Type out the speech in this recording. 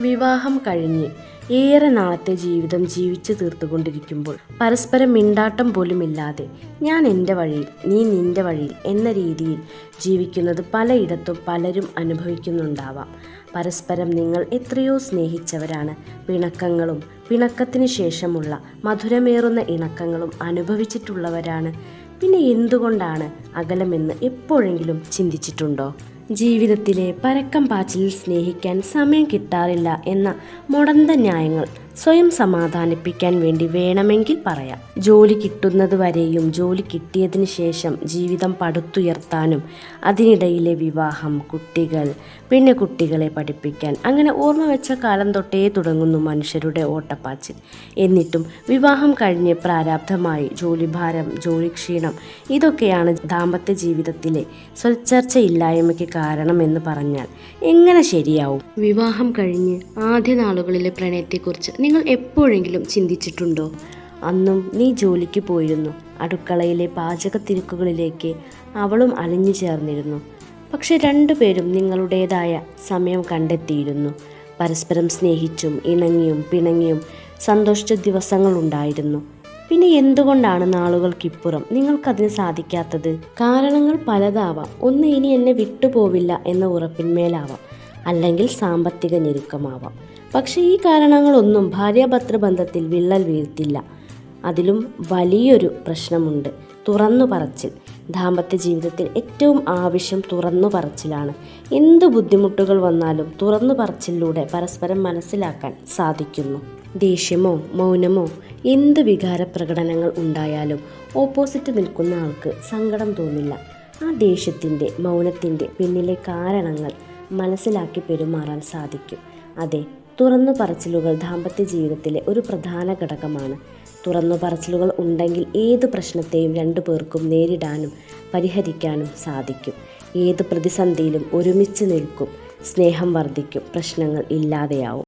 വിവാഹം കഴിഞ്ഞ് ഏറെ നാളത്തെ ജീവിതം ജീവിച്ചു തീർത്തുകൊണ്ടിരിക്കുമ്പോൾ പരസ്പരം മിണ്ടാട്ടം പോലുമില്ലാതെ ഞാൻ എന്റെ വഴിയിൽ നീ നിന്റെ വഴിയിൽ എന്ന രീതിയിൽ ജീവിക്കുന്നത് പലയിടത്തും പലരും അനുഭവിക്കുന്നുണ്ടാവാം. പരസ്പരം നിങ്ങൾ എത്രയോ സ്നേഹിച്ചവരാണ്. പിണക്കങ്ങളും പിണക്കത്തിന് ശേഷമുള്ള മധുരമേറുന്ന ഇണക്കങ്ങളും അനുഭവിച്ചിട്ടുള്ളവരാണ്. പിന്നെ എന്തുകൊണ്ടാണ് അകലമെന്ന് എപ്പോഴെങ്കിലും ചിന്തിച്ചിട്ടുണ്ടോ? ജീവിതത്തിലെ പരക്കം പാച്ചിലിൽ സ്നേഹിക്കാൻ സമയം കിട്ടാറില്ല എന്ന മുടന്ത ന്യായങ്ങൾ സ്വയം സമാധാനിപ്പിക്കാൻ വേണ്ടി വേണമെങ്കിൽ പറയാം. ജോലി കിട്ടുന്നത് വരെയും ജോലി കിട്ടിയതിന് ശേഷം ജീവിതം പടുത്തുയർത്താനും അതിനിടയിലെ വിവാഹം കുട്ടികൾ പിന്നെ കുട്ടികളെ പഠിപ്പിക്കാൻ. അങ്ങനെ ഓർമ്മ വെച്ച കാലം തൊട്ടേ തുടങ്ങുന്നു മനുഷ്യരുടെ ഓട്ടപ്പാച്ചിൽ. എന്നിട്ടും വിവാഹം കഴിഞ്ഞ് പ്രാരാബ്ധമായി ജോലിഭാരം ജോലിക്ഷീണം ഇതൊക്കെയാണ് ദാമ്പത്യ ജീവിതത്തിലെ സ്വച്ചർച്ചയില്ലായ്മയ്ക്ക് കാരണമെന്ന് പറഞ്ഞാൽ എങ്ങനെ ശരിയാവും? വിവാഹം കഴിഞ്ഞ് ആദ്യ നാളുകളിലെ പ്രണയത്തെക്കുറിച്ച് നിങ്ങൾ എപ്പോഴെങ്കിലും ചിന്തിച്ചിട്ടുണ്ടോ? അന്നും നീ ജോലിക്ക് പോയിരുന്നു. അടുക്കളയിലെ പാചകത്തിരക്കുകളിലേക്ക് അവളും അലിഞ്ഞു ചേർന്നിരുന്നു. പക്ഷെ രണ്ടുപേരും നിങ്ങളുടേതായ സമയം കണ്ടെത്തിയിരുന്നു. പരസ്പരം സ്നേഹിച്ചും ഇണങ്ങിയും പിണങ്ങിയും സന്തോഷിച്ച ദിവസങ്ങളുണ്ടായിരുന്നു. പിന്നെ എന്തുകൊണ്ടാണ് നാളുകൾക്കിപ്പുറം നിങ്ങൾക്കതിന് സാധിക്കാത്തത്? കാരണങ്ങൾ പലതാവാം. ഒന്ന് ഇനി എന്നെ വിട്ടുപോവില്ല എന്ന ഉറപ്പിന്മേലാവാം. അല്ലെങ്കിൽ സാമ്പത്തിക ഞെരുക്കമാവാം. പക്ഷേ ഈ കാരണങ്ങളൊന്നും ഭാര്യാഭർത്തൃ ബന്ധത്തിൽ വിള്ളൽ വീഴ്ത്തില്ല. അതിലും വലിയൊരു പ്രശ്നമുണ്ട്. തുറന്നു പറച്ചിൽ. ദാമ്പത്യ ജീവിതത്തിൽ ഏറ്റവും ആവശ്യം തുറന്നു പറച്ചിലാണ്. എന്ത് ബുദ്ധിമുട്ടുകൾ വന്നാലും തുറന്നു പറച്ചിലൂടെ പരസ്പരം മനസ്സിലാക്കാൻ സാധിക്കുന്നു. ദേഷ്യമോ മൗനമോ എന്ത് വികാര പ്രകടനങ്ങൾ ഉണ്ടായാലും ഓപ്പോസിറ്റ് നിൽക്കുന്ന ആൾക്ക് സങ്കടം തോന്നില്ല. ആ ദേഷ്യത്തിന്റെ മൗനത്തിന്റെ പിന്നിലെ കാരണങ്ങൾ മനസ്സിലാക്കി പെരുമാറാൻ സാധിക്കും. അതെ തുറന്നു പറച്ചിലുകൾ ദാമ്പത്യ ജീവിതത്തിലെ ഒരു പ്രധാന ഘടകമാണ്. തുറന്നു പറച്ചിലുകൾ ഉണ്ടെങ്കിൽ ഏത് പ്രശ്നത്തെയും രണ്ടു പേർക്കും നേരിടാനും പരിഹരിക്കാനും സാധിക്കും. ഏത് പ്രതിസന്ധിയിലും ഒരുമിച്ച് നിൽക്കും. സ്നേഹം വർദ്ധിക്കും. പ്രശ്നങ്ങൾ ഇല്ലാതെയാവും.